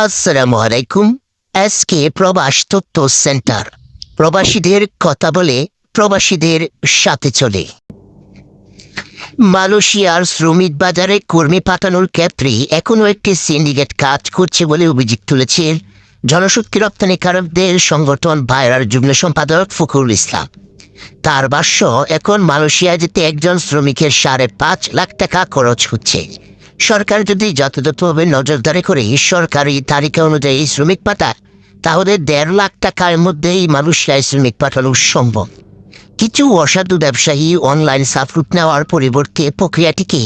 আসসালামু আলাইকুম এসকে প্রবাস তথ্য সেন্টার। প্রবাসীদের কথা বলে প্রবাসীদের সাথে চলে। মালয়েশিয়ার শ্রমিক বাজারে কর্মী পাঠানোর ক্ষেত্রে এখনও একটি সিন্ডিকেট কাজ করছে বলে অভিযোগ তুলেছে জনশক্তি রপ্তানিকারকদের সংগঠন বাইরার যুগ্ম সম্পাদক ফখরুল ইসলাম। তার ভাষ্য এখন মালয়েশিয়া যেতে একজন শ্রমিকের সাড়ে পাঁচ লাখ টাকা খরচ হচ্ছে। সরকার যদি যথাযথভাবে নজরদারি করে সরকারি তালিকা অনুযায়ী শ্রমিক পাঠায় তাহলে দেড় লাখ টাকার মধ্যেই মালয়েশিয়ায় শ্রমিক পাঠানো সম্ভব। কিছু অসাধু ব্যবসায়ী অনলাইন সাফরুট নেওয়ার পরিবর্তে প্রক্রিয়াটিকে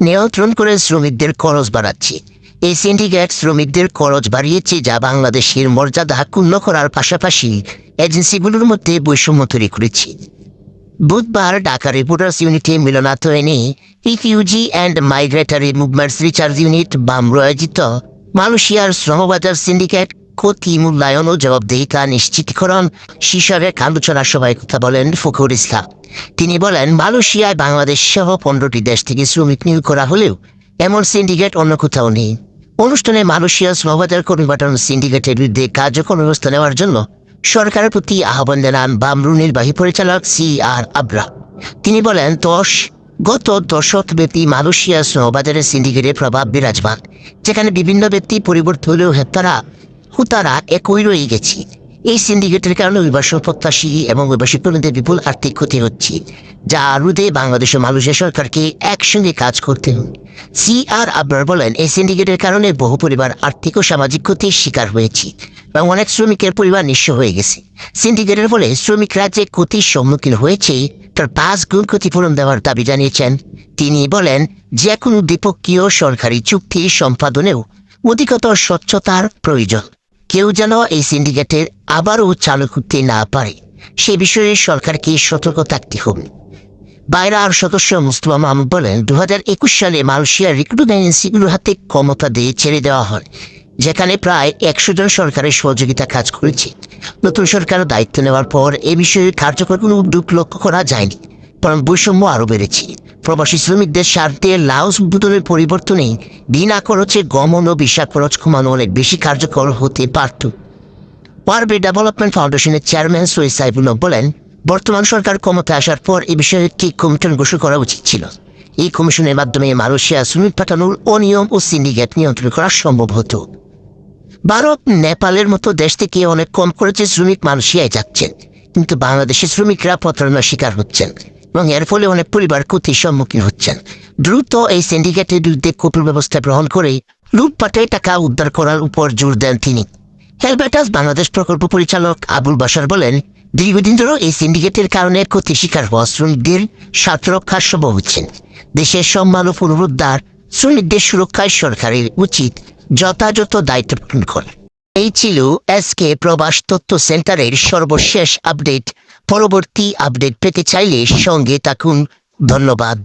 নিয়ন্ত্রণ করে শ্রমিকদের খরচ বাড়াচ্ছে। এই সিন্ডিকেট শ্রমিকদের খরচ বাড়িয়েছে যা বাংলাদেশের মর্যাদা ক্ষুণ্ণ করার পাশাপাশি এজেন্সিগুলোর মধ্যে বৈষম্য তৈরি করেছে। বুধবার ঢাকা রিপোর্টার্স ইউনিটে মিলনায়তনে refugee and migratory movements research unit বাম আয়োজিত মালয়েশিয়ার শ্রমবাজার সিন্ডিকেট ক্ষতি মূল্যায়ন ও জবাবদিহিতা নিশ্চিতকরণ শীর্ষের এক আলোচনা সভায় কথা বলেন ফখরুল ইসলাম। তিনি বলেন, মালয়েশিয়ায় বাংলাদেশ সহ পনেরোটি দেশ থেকে শ্রমিক নিয়োগ করা হলেও এমন সিন্ডিকেট অন্য কোথাও নেই। অনুষ্ঠানে মালয়েশিয়া শ্রমবাজার কর্মী সিন্ডিকেটের বিরুদ্ধে কার্যকর ব্যবস্থা নেওয়ার জন্য সরকারের প্রতি আহ্বান জানান বামরু নির্বাহী পরিচালক সি আর আবরা তিনি বলেন, দশ, গত দশক ব্যক্তি মালয়েশিয়া শ্রমবাজারের সিন্ডিকেটের প্রভাব বিরাজমান, যেখানে বিভিন্ন ব্যক্তি পরিবর্তন হলেও তারা হুতারা একই রয়ে গেছে। এই সিন্ডিকেটের কারণে অভিবাসন প্রত্যাশী এবং অভিবাসী তরুণদের বিপুল আর্থিক ক্ষতি হচ্ছে, যা রুদে বাংলাদেশ ও মালয়েশিয়া সরকারকে একসঙ্গে কাজ করতে হবে। সি আর আবরার বলেন, এই সিন্ডিকেটের কারণে বহু পরিবার আর্থিক ও সামাজিক ক্ষতির শিকার হয়েছে। এবং অনেক শ্রমিকের পরিবার নিঃস্ব হয়ে গেছে। সিন্ডিকেটের ফলে শ্রমিকরা যে ক্ষতির সম্মুখীন হয়েছে, তার পাঁচ গুণ ক্ষতিপূরণ দেওয়ার দাবি জানিয়েছেন। তিনি বলেন যে কোনো দ্বিপক্ষীয় সরকারি চুক্তি সম্পাদনেও অধিকতর স্বচ্ছতার প্রয়োজন। কেউ যেন এই সিন্ডিকেটের আবারও চালু করতে না পারে, সে বিষয়ে সরকারকে সতর্ক থাকতে হবে। বাইরা আর সদস্য মুস্তফা মাহমুদ বলেন দু হাজার একুশ সালে মালয়েশিয়ার রিক্রুটমেন্ট হাতে ক্ষমতা দিয়ে ছেড়ে দেওয়া হয়। যেখানে প্রায় একশো জন সরকারের সহযোগিতা কাজ করেছে। নতুন সরকার দায়িত্ব নেওয়ার পর এ বিষয়ে কার্যকর কোনো উদ্যোগ লক্ষ্য করা যায়নি, বরং বৈষম্য আরও বেড়েছে। প্রবাসী শ্রমিকদের স্বার্থে লাউস বোতলের পরিবর্তনে বিনা খরচে গমন ও বিশা খরচ কমানো অনেক বেশি কার্যকর হতে পারত। ওয়ারবে ডেভেলপমেন্ট ফাউন্ডেশনের চেয়ারম্যান সৈয়দ সাইবুল্লাহ বলেন, বর্তমান সরকার ক্ষমতায় আসার পর এ বিষয়ে একটি কমিশন ঘোষণা করা উচিত ছিল। এই কমিশনের মাধ্যমে মালয়েশিয়া শ্রমিক পাঠানোর অনিয়ম ও সিন্ডিকেট নিয়ন্ত্রণ করা সম্ভব হতো। ভারত নেপালের মতো দেশ থেকে অনেক কম খরচে শ্রমিক মালয়েশিয়ায় যাচ্ছেন। কিন্তু বাংলাদেশের শ্রমিকরা প্রতারণার শিকার হচ্ছেন এবং এর ফলে অনেক পরিবার ক্ষতির সম্মুখীন হচ্ছেন। দ্রুত এই সিন্ডিকেটের বিরুদ্ধে কঠোর ব্যবস্থা গ্রহণ করে লুটপাটে টাকা উদ্ধার করার উপর জোর দেন তিনি। হেলবেটাস বাংলাদেশ প্রকল্প পরিচালক আবুল বাসার বলেন, দীর্ঘদিন ধরে এই সিন্ডিকেটের কারণে ক্ষতি শিকার হওয়া শ্রমিকদের স্বার্থ রক্ষার সম্ভব হচ্ছেন দেশের সম্মান ও পুনরুদ্ধার শ্রমিকদের সুরক্ষায় সরকারের উচিত যথাযথ দায়িত্ব পালন করে। এই ছিল এসকে প্রবাস তথ্য সেন্টারের সর্বশেষ আপডেট। পরবর্তী আপডেট পেতে চাইলে সঙ্গে থাকুন। ধন্যবাদ।